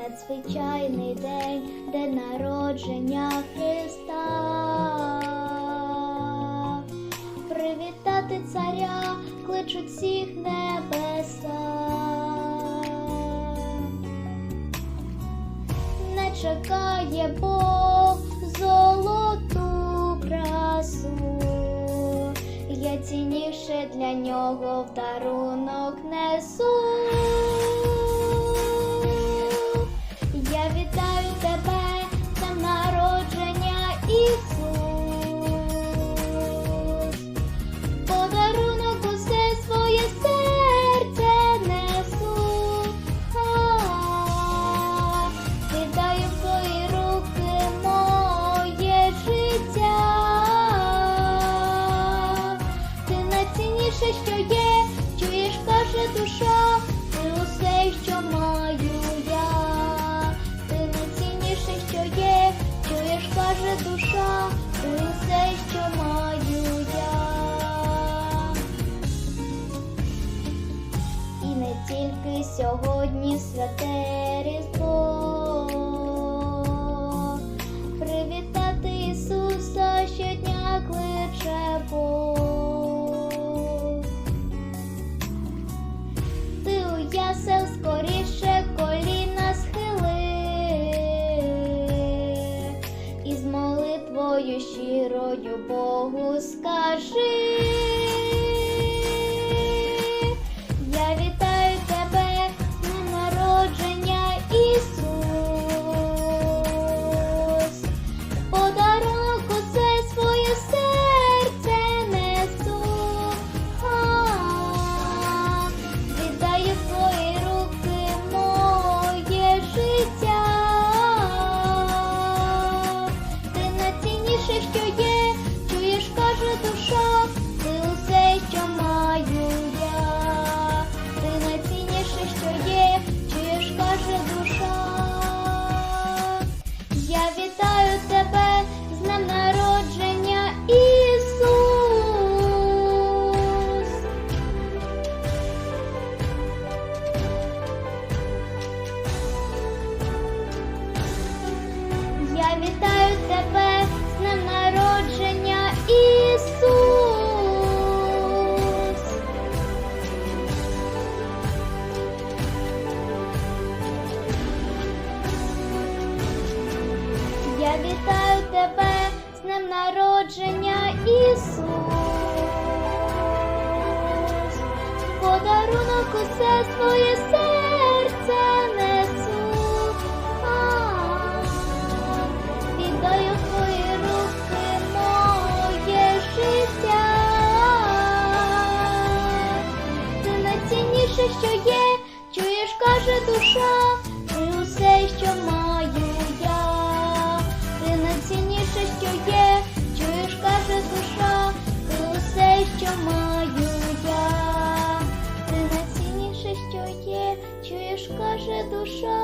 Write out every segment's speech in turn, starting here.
надзвичайний день, день народження Христа. Привітати царя кличуть всіх небеса. Не чекає Бог золоту красу. Я цінніше для нього в дарунок несу. Святе Різдво. Привітати Ісуса щодня кличе. Ти у ясел скоріше коліна схили. І з молитвою щирою Богу скажи. Тебе з днем народження Ісус. Я вітаю тебе з днем народження Ісус. Подарунок усе своє серце каже душа, ти усе, що маю я. Ти найцінніше, що є, чуєш, каже душа, ти усе, що маю я. Ти найцінніше, що є, чуєш, каже душа.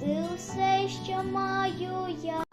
Ти усе, що маю я.